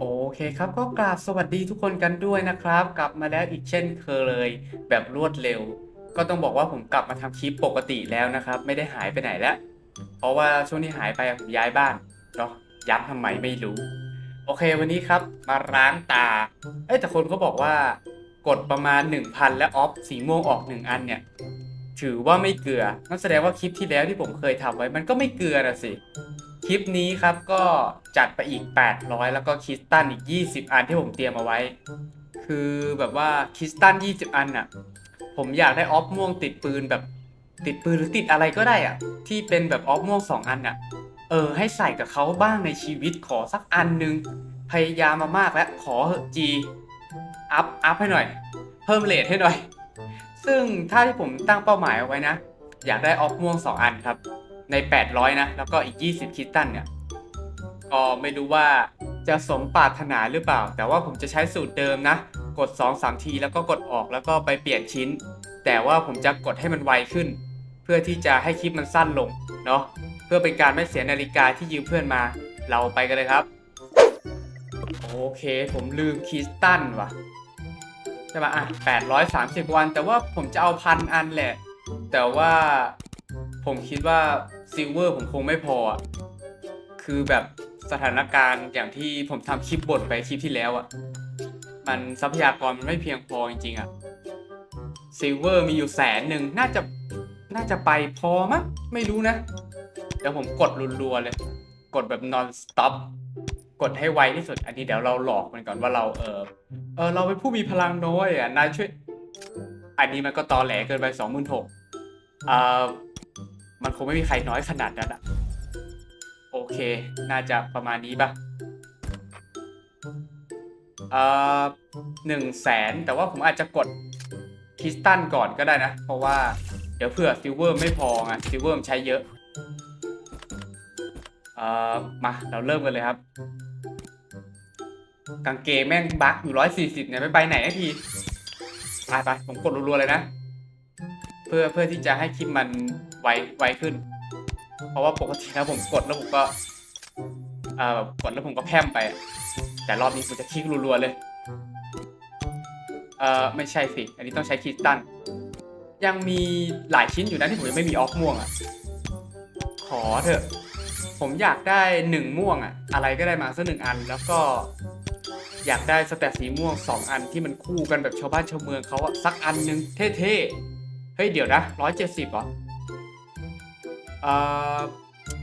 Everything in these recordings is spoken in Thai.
โอเคครับก็กราบสวัสดีทุกคนกันด้วยนะครับ กลับมาแล้วอีกเช่นเคยเลย แบบรวดเร็ว ก็ต้องบอกว่าผมกลับมาทำคลิปปกติแล้วนะครับ ไม่ได้หายไปไหนแล้วเพราะว่าช่วงที่หายไปผมย้ายบ้านเนาะย้ำทำไมไม่รู้ โอเควันนี้ครับมาล้างตาเอ้แต่คนก็บอกว่ากดประมาณ 1,000 และออฟสีม่วงออก 1 อันเนี่ย ถือว่าไม่เกลือนั่นแสดงว่าคลิปที่แล้วที่ผมเคยทำไว้มันก็ไม่เกลือนะสิ คลิปนี้ครับก็จัดไปอีก 800 แล้วก็คิสตันอีก 20 อันที่ผมเตรียมเอาไว้ คือแบบว่าคิสตัน 20 อันน่ะ ผมอยากได้ออฟม่วงติดปืนแบบติดปืนหรือติดอะไรก็ได้อะที่เป็นแบบออฟม่วง2อันน่ะ เออ ให้ใส่กับเขาบ้างในชีวิตขอสักอันหนึง พยายามมามากแล้วขอเหอะจีอัพอัพให้หน่อย เพิ่มเลทให้หน่อย ซึ่งถ้าที่ผมตั้งเป้าหมายเอาไว้นะ อยากได้ออฟม่วง2อันครับ ใน 800 นะ แล้วก็อีก 20 คิตตันเนี่ย ก็ไม่รู้ว่าจะสมปรารถนาหรือเปล่า แต่ว่าผมจะใช้สูตรเดิมนะ กด 2-3 ทีแล้วก็กดออกแล้วก็ไปเปลี่ยนชิ้น แต่ว่าผมจะกดให้มันไวขึ้น เพื่อที่จะให้คลิปมันสั้นลงเนาะ เพื่อเป็นการไม่เสียนาฬิกาที่ยืมเพื่อนมา เราไปกันเลยครับ โอเค ผมลืมคิสตันว่ะใช่ปะอะ830 วัน แต่ว่าผมจะเอาพันอันแหละ แต่ว่าผมคิดว่า ซิลเวอร์ผมคงไม่พออะคือแบบสถานการณ์อย่างที่ผมทำคลิปบ่นไปคลิปที่แล้วอะ่ะ มันทรัพยากรมันไม่เพียงพอจริงๆอะ่ะซิลเวอร์มีอยู่แสนหนึ่งน่าจะน่าจะไปพอมั้งไม่รู้นะ เดี๋ยวผมกดรัวๆเลย กดแบบ non stop กดให้ไวที่สุด อันนี้เดี๋ยวเราหลอกมันก่อนว่าเราเออเออเราเป็นผู้มีพลังน้อยอะนายช่วย อันนี้มันก็ตอแหลเกินไปสองหมื่นหกอ่อ มันคงไม่มีใครน้อยขนาดนั้นอะโอเค น่าจะประมาณนี้ปะเอ่อหนึ่งแสนแต่ว่าผมอาจจะกดคริสตันก่อนก็ได้นะ เพราะว่าเดี๋ยวเผื่อซิลเวอร์ไม่พอไงซิลเวอร์ใช้เยอะ เอ่อ มา เราเริ่มกันเลยครับ กางเกงแม่งบั๊กอยู่ร้อยสี่สิบเนี่ยไม่ไปไหนทีไปไปผมกดรัวๆเลยนะ เพื่อเพื่อที่จะให้คลิปมัน ไวไวขึ้น เพราะว่าปกติแล้วผมกดแล้วผมก็อ่อกดแล้วผมก็แพร่มไป แต่รอบนี้ผมจะคลิกรัวๆเลย เอ่อไม่ใช่สิ อันนี้ต้องใช้คริสตัน ยังมีหลายชิ้นอยู่นะที่ผมยังไม่มีออฟม่วงอะ ขอเถอะ ผมอยากได้หนึ่งม่วงอะ อะไรก็ได้มาสักหนึ่งอันแล้วก็อยากได้สแตทสีม่วงสองอันที่มันคู่กันแบบชาวบ้านชาวเมืองเขาอะสักอันหนึงเท่ๆ เฮ้ยเดี๋ยวนะร้อยเจ็ดสิบเหรอ เอ่อ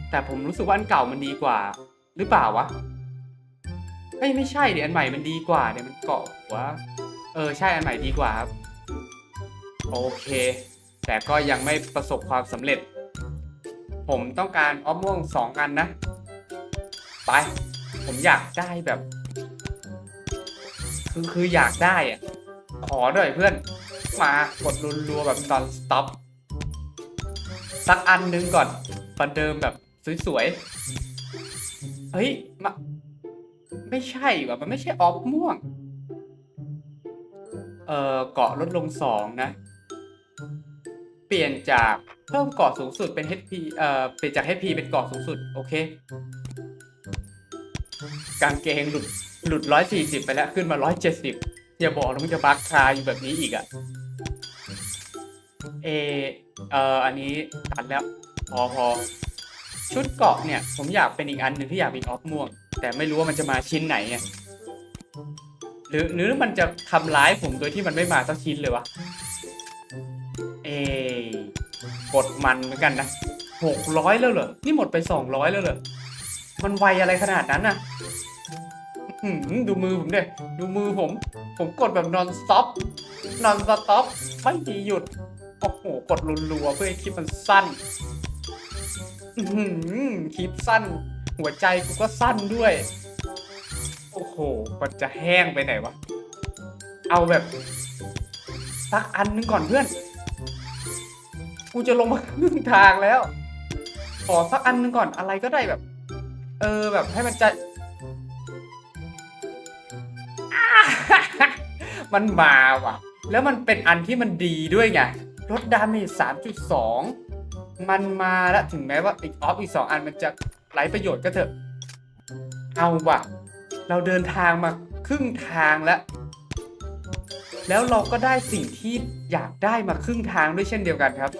แต่ผมรู้สึกว่าอันเก่ามันดีกว่า หรือเปล่าวะเฮ้ยไม่ใช่เดี๋ยวอันใหม่มันดีกว่าเดี๋ยวมันเกาะหัวเออใช่อันใหม่ดีกว่าครับ โอเค แต่ก็ยังไม่ประสบความสำเร็จ ผมต้องการออฟม่วงสองอันนะ ไป ผมอยากได้แบบ คือคืออยากได้อะขอหน่อยเพื่อน มากดรัวๆแบบ non stop สั สักอันหนึงก่อนประเดิมแบบสวยๆ เฮ้ยมาไม่ใช่ว่ะมันไม่ใช่ออฟม่วง เอ่อเกาะลดลงสองนะ เปลี่ยนจากเพิ่มเกาะสูงสุดเป็น HP เอ่อเปลี่ยนจาก HP เป็นเกาะสูงสุด โอเค กางเกงหลุดหลุดร้อยสี่สิบไปแล้วขึ้นมาร้อยเจ็ดสิบอย่าบอกนะมึงจะบักคาอยู่แบบนี้อีกอะเอ เอ่ออันนี้ตัดแล้วพอพอชุดเกาะเนี่ย ผมอยากเป็นอีกอันหนึ่งที่อยากเป็นออฟม่วง แต่ไม่รู้ว่ามันจะมาชิ้นไหนไงหรือหรือมันจะทำร้ายผมโดยที่มันไม่มาสักชิ้นเลยวะเอกดมันเหมือนกันนะหกร้อยแล้วเหรอ นี่หมดไปสองร้อยแล้วเหรอ มันไวอะไรขนาดนั้นน่ะดูมือผมเด้ดูมือผม ผมกดแบบ non stop non stop ไม่มีหยุด โอ้โห กดรัวๆเพื่อให้คลิปมันสั้นหือคลิปสั้น หัวใจกูก็สั้นด้วย โอ้โห มันจะแห้งไปไหนวะ เอาแบบสักอันหนึงก่อนเพื่อน กูจะลงมาครึ่งทางแล้ว ขอสักอันหนึงก่อนอะไรก็ได้แบบ เออแบบให้มันใจมันมาว่ะ แล้วมันเป็นอันที่มันดีด้วยไง ลดดาเมจ3.2 มันมาแล้วถึงแม้ว่าอีกออฟอีก 2 อันมันจะไร้ประโยชน์ก็เถอะ เอาว่ะ เราเดินทางมาครึ่งทางแล้ว แล้วเราก็ได้สิ่งที่อยากได้มาครึ่งทางด้วยเช่นเดียวกันครับ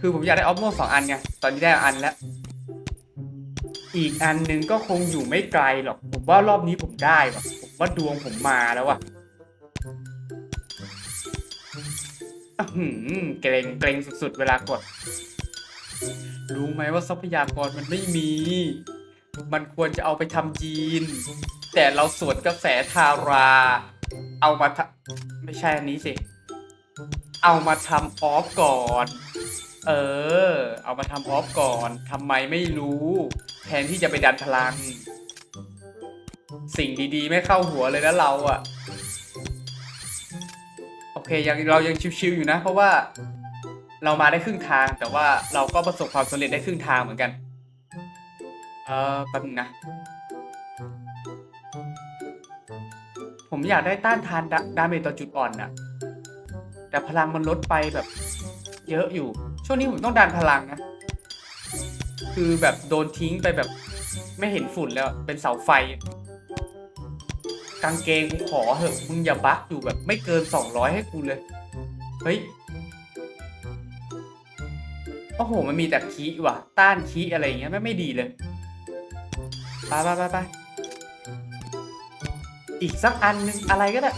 คือผมอยากได้ออฟโม่สองอันไง ตอนนี้ได้อันแล้ว อีกอันหนึ่งก็คงอยู่ไม่ไกลหรอก ผมว่ารอบนี้ผมได้ว่ะผมว่าดวงผมมาแล้วว่ะ อื้อหือเกรงเกรงสุดๆ เวลากด รู้ไหมว่าทรัพยากรมันไม่มี มันควรจะเอาไปทำยีน แต่เราสวนกระแสทารา เอามาทำไม่ใช่อันนี้สิ เอามาทำออฟก่อน เออ เอามาทำออฟก่อนทำไมไม่รู้ แทนที่จะไปดันพลัง สิ่งดีๆ ไม่เข้าหัวเลยนะเราอะ เคยังเรายังชิวๆอยู่นะ เพราะว่าเรามาได้ครึ่งทาง แต่ว่าเราก็ประสบความสำเร็จได้ครึ่งทางเหมือนกัน เออแป๊บนึงนะ ผมอยากได้ต้านทานดาดาเมจต่อจุดอ่อนน่ะแต่พลังมันลดไปแบบ เยอะอยู่ ช่วงนี้ผมต้องดันพลังนะ คือแบบโดนทิ้งไปแบบ ไม่เห็นฝุ่นแล้วเป็นเสาไฟ กางเกงกูขอเหอะมึงอย่าบั๊กอยู่แบบ ไม่เกินสองร้อยให้กูเลย เฮ้ยโอ้โห มันมีแต่คีว่ะ ต้านคีอะไรอย่างเงี้ยไม่ไม่ดีเลยไปไปไปไปอีกสักอันนึงอะไรก็ได้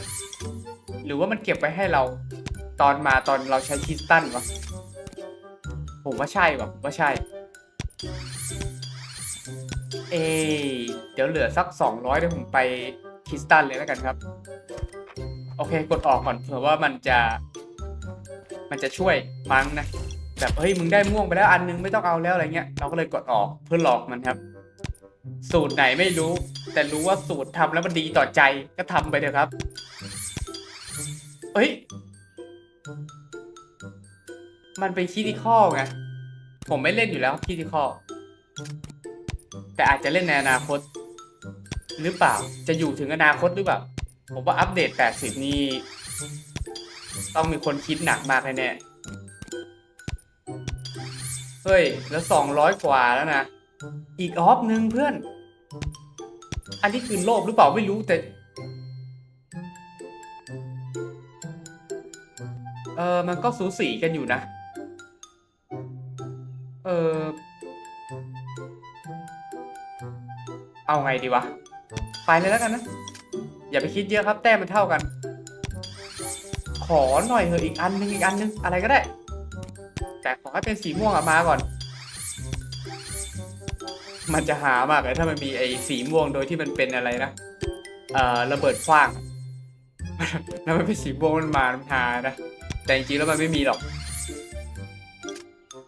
หรือว่ามันเก็บไว้ให้เรา ตอนมาตอนเราใช้คิสตันวะผมว่าใช่วะผมว่าใช่ เอ เดี๋ยวเหลือสักสองร้อยเดี๋ยวผมไป คิสตันเลยแล้วกันครับ โอเค กดออกก่อนเผื่อว่ามันจะ มันจะช่วยมั้งนะ แบบเฮ้ยมึงได้ม่วงไปแล้วอันนึงไม่ต้องเอาแล้วอะไรเงี้ย เราก็เลยกดออกเพื่อหลอกมันครับ สูตรไหนไม่รู้ แต่รู้ว่าสูตรทำแล้วมันดีต่อใจก็ทำไปเถอะครับเฮ้ย มันเป็นคีติคอลไง ผมไม่เล่นอยู่แล้วคีติคอลแต่อาจจะเล่นในอนาคต หรือเปล่า จะอยู่ถึงอนาคตหรือเปล่า ผมว่าอัปเดต 80 นี่ ต้องมีคนคิดหนักมากแน่เฮ้ย แล้ว 200 กว่าแล้วนะ อีกออฟหนึ่งเพื่อน อันนี้คือโลภหรือเปล่าไม่รู้แต่ เออมันก็สูสีกันอยู่นะ เออเอาไงดีวะ ไปเลยแล้วกันนะ อย่าไปคิดเยอะครับ แต้มมันเท่ากัน ขอหน่อยเถอะอีกอันนึงอีกอันนึงอะไรก็ได้ แต่ขอให้เป็นสีม่วงอะมาก่อน มันจะหามากเลยถ้ามันมีไอ้สีม่วงโดยที่มันเป็นอะไรนะเอ่อระเบิดขว้าง แล้วมันเป็นสีม่วงมันมามันหานะ แต่จริงๆแล้วมันไม่มีหรอก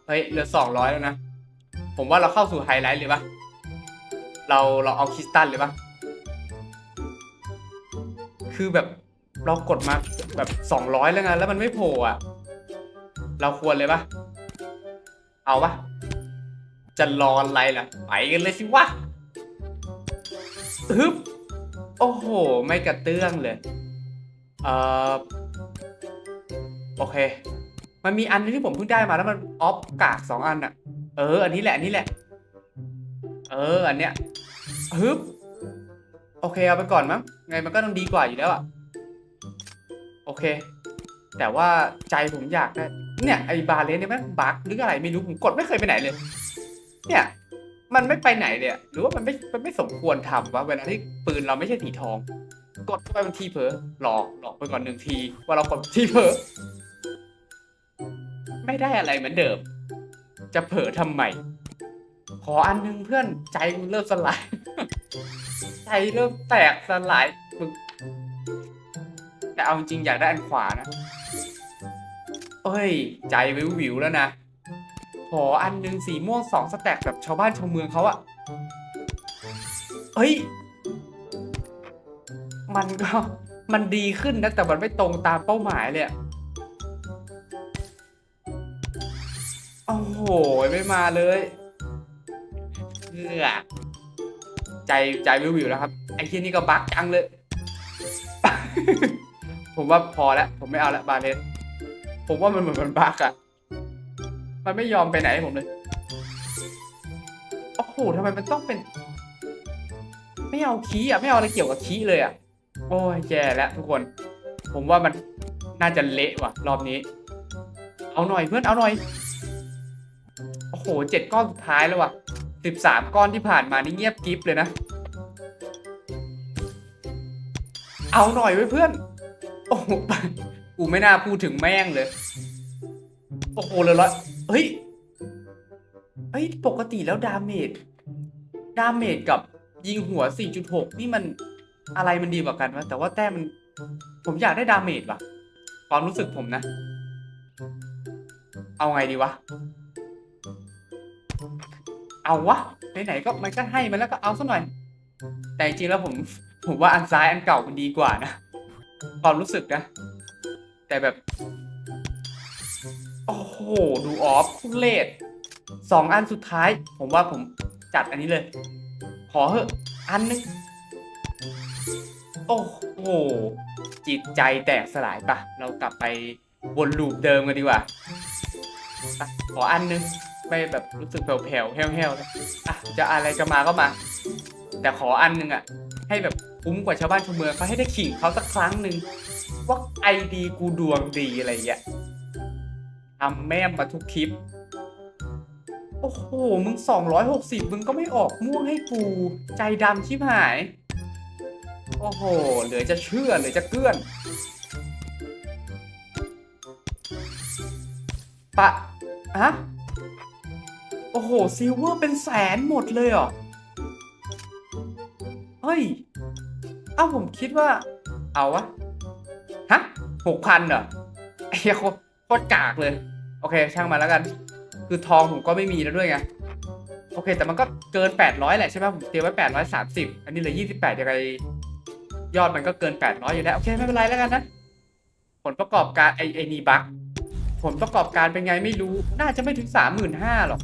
เฮ้ยเหลือสองร้อยแล้วนะ ผมว่าเราเข้าสู่ไฮไลท์เลยปะเราเราเอาคริสตัลเลยปะ คือแบบเรากดมาแบบสองร้อยแล้วไงแล้วมันไม่โผล่อะเราควรเลยปะเอาปะจะรออะไรล่ะ ไปกันเลยสิวะฮึบโอ้โห ไม่กระเตื้องเลย เอ่อ โอเค มันมีอันนึงที่ผมเพิ่งได้มาแล้วมันออฟกากสองอันอะเออ อันนี้แหละ อันนี้แหละ เออ อันเนี้ยฮึบ โอเค เอาไปก่อนมั้ง ไงมันก็ต้องดีกว่าอยู่แล้วอะโอเค แต่ว่าใจผมอยากได้เนี่ยไอ้บาเลนเนี่ยแม่งบั๊กหรืออะไรไม่รู้ผมกดไม่เคยไปไหนเลย เนี่ยมันไม่ไปไหนเลยอะหรือว่ามันไม่มันไม่สมควรทำวะเวลาที่ปืนเราไม่ใช่สีทอง กดไปบางทีเผลอหลอกหลอกไปก่อนหนึ่งที ว่าเรากดทีเผลอไม่ได้อะไรเหมือนเดิม จะเผลอทำไมขออันหนึงเพื่อนใจกูเริ่มสลาย ใจเริ่มแตกสลายมึงแต่เอาจริงอยากได้อันขวานะเอ้ย ใจวิววิวแล้วนะขออันหนึ่งสีม่วงสองสแต็กแบบชาวบ้านชาวเมืองเขาอะเฮ้ย มันก็มันดีขึ้นนะ แต่มันไม่ตรงตามเป้าหมายเลยโอ้โห ไม่มาเลยเอือ ใจใจวิววิวแล้วครับไอ้ที่นี่ก็บักจังเลย ผมว่าพอแล้วผมไม่เอาละบาเลนผมว่ามันเหมือนมันบักอะมันไม่ยอมไปไหนให้ผมเลยโอ้โหทำไมมันต้องเป็น ไม่เอาคีอะไม่เอาอะไรเกี่ยวกับคีเลยอะโอ้ยแย่แล้วทุกคน ผมว่ามันน่าจะเละว่ะ รอบนี้ เอาหน่อยเพื่อนเอาหน่อยโอ้โหเจ็ดก้อนสุดท้ายแล้วว่ะ สิบสามก้อนที่ผ่านมานี่เงียบกิฟเลยนะ เอาหน่อยไว้เพื่อน โอ้โหกูไม่น่าพูดถึงแม่งเลย โอ้โหเลยละเฮ้ย เฮ้ย ปกติแล้วดาเมจ ดาเมจกับยิงหัว 4.6 นี่มันอะไรมันดีกว่ากันวะ แต่ว่าแต้มมัน ผมอยากได้ดาเมจว่ะ ความรู้สึกผมนะ เอาไงดีวะ เอาวะไหนๆก็มันก็ให้มันแล้วก็เอาซะหน่อย แต่จริงๆแล้วผมผมว่าอันซ้ายอันเก่ามันดีกว่านะความรู้สึกนะ แต่แบบ โอ้โห ดูออฟทุเลศสองอันสุดท้าย ผมว่าผมจัดอันนี้เลย ขอเหอะ อันนึง โอ้โห จิตใจแตกสลายปะ เรากลับไปวนลูปเดิมกันดีกว่าไปขออันนึง ไม่แบบรู้สึกแผ่วๆแห้วๆเลยอะจะอะไรก็มาก็มา แต่ขออันหนึ่งอะ ให้แบบคุ้มกว่าชาวบ้านชาวเมืองเขาให้ได้ขิงเขาสักครั้งหนึ่งว่าไอดีกูดวงดีอะไรอย่างเงี้ยทำแม่มมาทุกคลิป โอ้โห มึง 260 มึงก็ไม่ออกม่วงให้กู ใจดำชิบหาย โอ้โห เหลือจะเชื่อ เหลือจะเกื้อนปะฮะ โอ้โหซิลเวอร์เป็นแสนหมดเลยเหรอเฮ้ย เอ้าผมคิดว่า เอาวะ ฮะหกพันเหรอไอ้โคตรโคตรกากเลย โอเค ช่างมาแล้วกัน คือทองผมก็ไม่มีแล้วด้วยไง โอเค แต่มันก็เกิน 800 แหละใช่ไหมผมเตรียมไว้ 830 อันนี้เหลือ 28ยังไงยอดมันก็เกิน 800 อยู่แล้ว โอเค ไม่เป็นไรแล้วกันนะ ผลประกอบการไอไอนีบักผลประกอบการเป็นไงไม่รู้ น่าจะไม่ถึง 35,000หรอก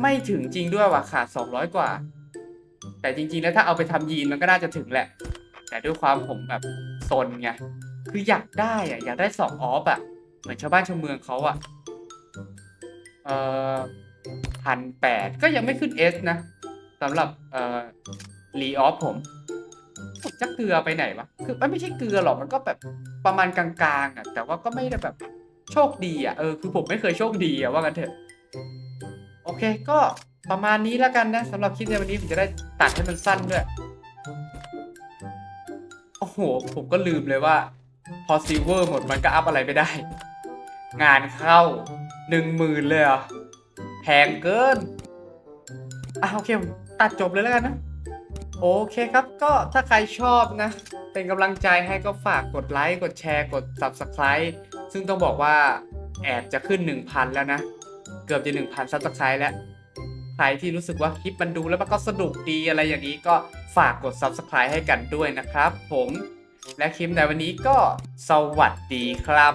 ไม่ถึงจริงด้วยว่ะขาด 200 กว่า แต่จริง ๆ แล้วถ้าเอาไปทำยีนมันก็น่าจะถึงแหละ แต่ด้วยความผมแบบซนไง คืออยากได้อะอยากได้สองออฟอะเหมือนชาวบ้านชาวเมืองเขาอะเอ่อพันแปดก็ยังไม่ขึ้นเอสนะสำหรับเอ่อรีออฟผมผมจะเกลือไปไหนวะ คือมันไม่ใช่เกลือหรอก มันก็แบบประมาณกลางๆอะแต่ว่าก็ไม่ได้แบบโชคดีอะเออ คือผมไม่เคยโชคดีอะว่ากันเถอะ อเคก็ประมาณนี้แล้วกันนะสำหรับคลิปในวันนี้ผมจะได้ตัดให้มันสั้นด้วย โอ้โห ผมก็ลืมเลยว่า พอซิลเวอร์หมดมันก็อัพอะไรไม่ได้ งานเข้าหนึ่งหมื่นเลยเหรอแพงเกินอะโอเคผมตัดจบเลยแล้วกันนะโอเคครับก็ถ้าใครชอบนะ เป็นกำลังใจให้ก็ฝากกดไลค์ กดแชร์ กด Subscribe ซึ่งต้องบอกว่าแอบจะขึ้น 1,000 แล้วนะ เกือบจะ 1,000ซับสไครต์แล้ว ใครที่รู้สึกว่าคลิปมันดูแล้วมันก็สนุกดีอะไรอย่างนี้ก็ฝากกด Subscribe ให้กันด้วยนะครับ ผม และคลิปในวันนี้ก็สวัสดีครับ